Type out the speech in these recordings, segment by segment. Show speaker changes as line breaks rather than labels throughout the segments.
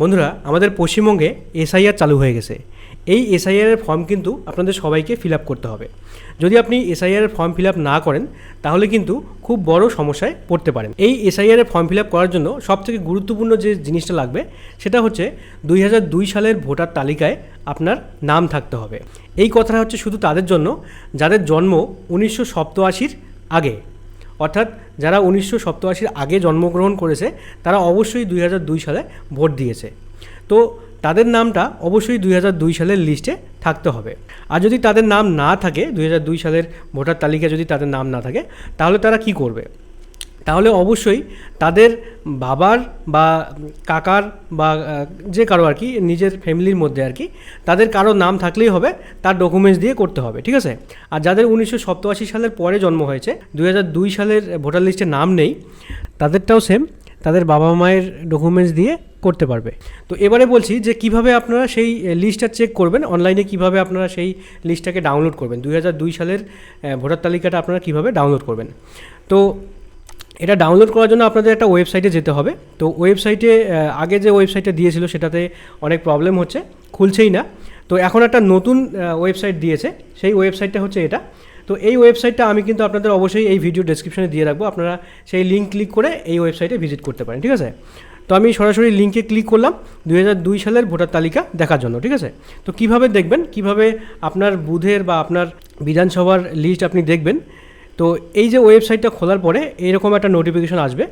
বন্ধুরা, আমাদের পশ্চিমবঙ্গে এসআইআর চালু হয়ে গেছে। এই এসআইআর এর ফর্ম কিন্তু আপনাদের সবাইকে ফিল আপ করতে হবে। যদি আপনি এসআইআর এর ফর্ম ফিল আপ না করেন, তাহলে কিন্তু খুব বড় সমস্যায় পড়তে পারেন। এই এসআইআর এর ফর্ম ফিল আপ করার জন্য সবথেকে গুরুত্বপূর্ণ যে জিনিসটা লাগবে, সেটা হচ্ছে দুই সালের ভোটার তালিকায় আপনার নাম থাকতে হবে। এই কথাটা হচ্ছে শুধু তাদের জন্য, যাদের জন্ম উনিশশো আগে। অর্থাৎ যারা উনিশশো সপ্তআশির আগে জন্মগ্রহণ করেছে, তারা অবশ্যই দুই দুই সালে ভোট দিয়েছে। তো তাদের নামটা অবশ্যই দুই হাজার দুই সালের লিস্টে থাকতে হবে। আর যদি তাদের নাম না থাকে, দুই হাজার দুই সালের ভোটার তালিকায় যদি তাদের নাম না থাকে, তাহলে তারা কি করবে? তাহলে অবশ্যই তাদের বাবার বা কাকার বা যে কারও আর কি, নিজের ফ্যামিলির মধ্যে আর কি, তাদের কারও নাম থাকলেই হবে, তার ডকুমেন্টস দিয়ে করতে হবে, ঠিক আছে? আর যাদের উনিশশো সপ্তআশি সালের পরে জন্ম হয়েছে, দুই হাজার দুই সালের ভোটার লিস্টে নাম নেই, তাদেরটাও সেম তাদের বাবা মায়ের ডকুমেন্টস দিয়ে করতে পারবে। তো এবারে বলছি যে কীভাবে আপনারা সেই লিস্টটা চেক করবেন অনলাইনে কীভাবে আপনারা সেই লিস্টটাকে ডাউনলোড করবেন, দুই হাজার দুই সালের ভোটার তালিকাটা আপনারা কীভাবে ডাউনলোড করবেন? তো এটা ডাউনলোড করার জন্য আপনাদের একটা ওয়েবসাইটে যেতে হবে। তো ওয়েবসাইটে আগে যে ওয়েবসাইটটা দিয়েছিল সেটাতে অনেক প্রবলেম হচ্ছে, খুলছেই না। তো এখন একটা নতুন ওয়েবসাইট দিয়েছে, সেই ওয়েবসাইটটা হচ্ছে এটা। তো এই ওয়েবসাইটটা আমি কিন্তু আপনাদের অবশ্যই এই ভিডিও ডেসক্রিপশনে দিয়ে রাখব, আপনারা সেই লিঙ্ক ক্লিক করে এই ওয়েবসাইটে ভিজিট করতে পারেন, ঠিক আছে? তো আমি সরাসরি লিঙ্কে ক্লিক করলাম, দুই হাজার দুই সালের ভোটার তালিকা দেখার জন্য, ঠিক আছে? তো কীভাবে দেখবেন? কীভাবে আপনার বুথের বা আপনার বিধানসভার লিস্ট আপনি দেখবেন? তো এই যে ওয়েবসাইটটা খোলার পরে এরকম একটা নোটিফিকেশন আসবে।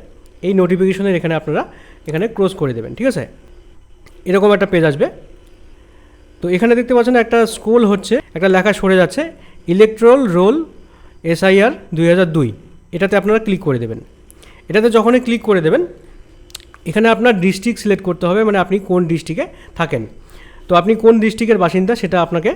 এই নোটিফিকেশনের এখানে আপনারা এখানে ক্লোজ করে দেবেন, ঠিক আছে? এরকম একটা পেজ আসবে। তো এখানে দেখতে পাচ্ছেন একটা স্ক্রোল হচ্ছে, একটা লেখা সরে যাচ্ছে ইলেকট্রল রোল এসআইআর দুই হাজার দুই। এটাতে আপনারা ক্লিক করে দেবেন। এটাতে যখনই ক্লিক করে দেবেন, এখানে আপনার ডিস্ট্রিক্ট সিলেক্ট করতে হবে মানে আপনি কোন ডিস্ট্রিক্টে থাকেন। তো আপনি কোন ডিস্ট্রিক্টের বাসিন্দা, সেটা আপনাকে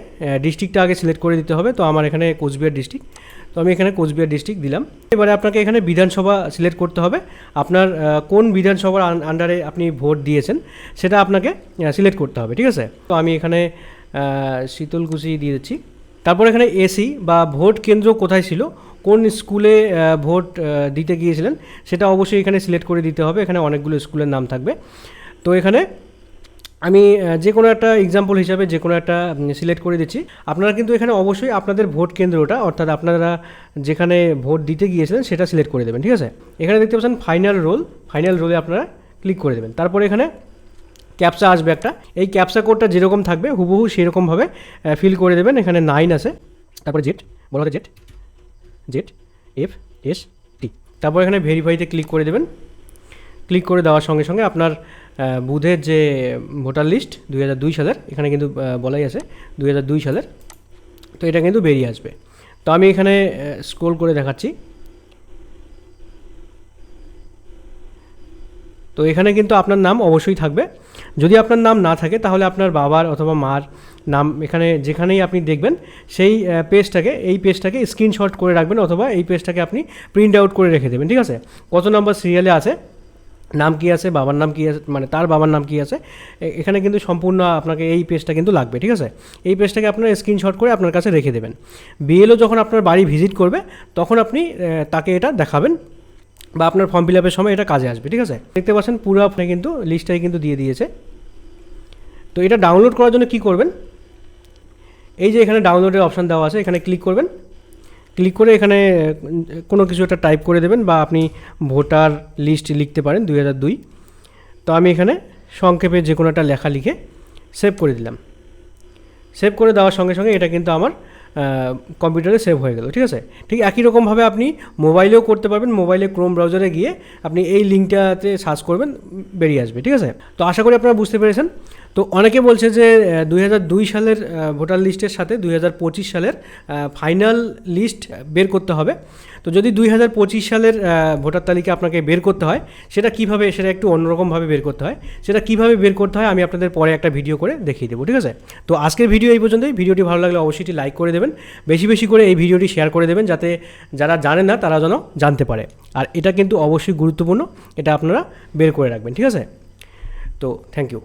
ডিস্ট্রিক্টটা আগে সিলেক্ট করে দিতে হবে। তো আমার এখানে কোচবিহার ডিস্ট্রিক্ট তো আমি এখানে কোচবিহার ডিস্ট্রিক্ট দিলাম। এবারে আপনাকে এখানে বিধানসভা সিলেক্ট করতে হবে। আপনার কোন বিধানসভার আন্ডারে আপনি ভোট দিয়েছেন সেটা আপনাকে সিলেক্ট করতে হবে, ঠিক আছে? তো আমি এখানে শীতলকুচি দিয়ে দিচ্ছি। তারপর এখানে এসি বা ভোট কেন্দ্র কোথায় ছিল, কোন স্কুলে ভোট দিতে গিয়েছিলেন, সেটা অবশ্যই এখানে সিলেক্ট করে দিতে হবে। এখানে অনেকগুলো স্কুলের নাম থাকবে। তো এখানে আমি যে কোনো একটা এক্সাম্পল হিসাবে যে কোনো একটা সিলেক্ট করে দিচ্ছি। আপনারা কিন্তু এখানে অবশ্যই আপনাদের ভোট কেন্দ্রটা, অর্থাৎ আপনারা যেখানে ভোট দিতে গিয়েছিলেন সেটা সিলেক্ট করে দেবেন, ঠিক আছে? এখানে দেখতে পাচ্ছেন ফাইনাল রোল ফাইনাল রোলে আপনারা ক্লিক করে দেবেন। তারপরে এখানে ক্যাপসা আসবে একটা। এই ক্যাপসা কোডটা যেরকম থাকবে, হুবহু সেরকমভাবে ফিল করে দেবেন। এখানে নাইন আছে। তারপরে জেট বলা হচ্ছে Z Z F S T তারপর এখানে ভেরিফাইতে ক্লিক করে দেবেন। ক্লিক করে দেওয়ার সঙ্গে সঙ্গে আপনার বুথের যে ভোটার লিস্ট দুই হাজার দুই সালের, এখানে কিন্তু বলাই আছে দুই হাজার দুই সালের, তো এটা কিন্তু বেরিয়ে আসবে। তো আমি এখানে স্ক্রোল করে দেখাচ্ছি। তো এখানে কিন্তু আপনার নাম অবশ্যই থাকবে। যদি আপনার নাম না থাকে, তাহলে আপনার বাবার অথবা মার নাম এখানে, যেখানেই আপনি দেখবেন, সেই পেজটাকে এই পেজটাকে স্ক্রিনশট করে রাখবেন, অথবা এই পেজটাকে আপনি প্রিন্ট আউট করে রেখে দেবেন, ঠিক আছে? কত নম্বর সিরিয়ালে আছে? নাম কি আছে, বাবার নাম কি আছে মানে তার বাবার নাম কি আছে এখানে কিন্তু সম্পূর্ণ আপনাকে এই পেজটা কিন্তু লাগবে, ঠিক আছে? এই পেজটাকে আপনার স্ক্রিনশট করে আপনার কাছে রেখে দেবেন। বিএলও যখন আপনার বাড়ি ভিজিট করবে, তখন আপনি তাকে এটা দেখাবেন বা আপনার ফর্ম ফিল আপের সময় এটা কাজে আসবে, ঠিক আছে? দেখতে পাচ্ছেন পুরো আপনি কিন্তু লিস্টটাই কিন্তু দিয়ে দিয়েছে। তো এটা ডাউনলোড করার জন্য কি করবেন? এই যে এখানে ডাউনলোডের অপশান দেওয়া আছে, এখানে ক্লিক করবেন। ক্লিক করে এখানে, কোনো কিছু একটা টাইপ করে দেবেন বা আপনি ভোটার লিস্ট লিখতে পারেন দুই হাজার দুই। তো আমি এখানে সংক্ষেপে যে কোনো একটা লেখা লিখে সেভ করে দিলাম। সেভ করে দেওয়ার সঙ্গে সঙ্গে এটা কিন্তু আমার কম্পিউটারে সেভ হয়ে গেল, ঠিক আছে? ঠিক একই রকমভাবে আপনি মোবাইলেও করতে পারবেন, মোবাইলে ক্রোম ব্রাউজারে গিয়ে আপনি এই লিঙ্কটাতে সার্চ করবেন, বেরিয়ে আসবে, ঠিক আছে? তো আশা করি আপনারা বুঝতে পেরেছেন। তো অনেকে বলছে যে দুই হাজার দুই সালের ভোটার লিস্টের সাথে দুই হাজার পঁচিশ সালের ফাইনাল লিস্ট বের করতে হবে। তো যদি দুই হাজার পঁচিশ সালের ভোটার তালিকা আপনাকে বের করতে হয়, সেটা কীভাবে, সেটা একটু অন্যরকমভাবে বের করতে হয়, সেটা কীভাবে বের করতে হয় আমি আপনাদের পরে একটা ভিডিও করে দেখিয়ে দেবো, ঠিক আছে? তো আজকের ভিডিও এই পর্যন্তই। ভিডিওটি ভালো লাগলে অবশ্যই লাইক করে দেবেন। বেশি বেশি করে এই ভিডিওটি শেয়ার করে দেবেন যাতে যারা জানে না, তারা যেন জানতে পারে। আর এটা কিন্তু অবশ্যই গুরুত্বপূর্ণ, এটা আপনারা বের করে রাখবেন, ঠিক আছে? তো থ্যাংক ইউ।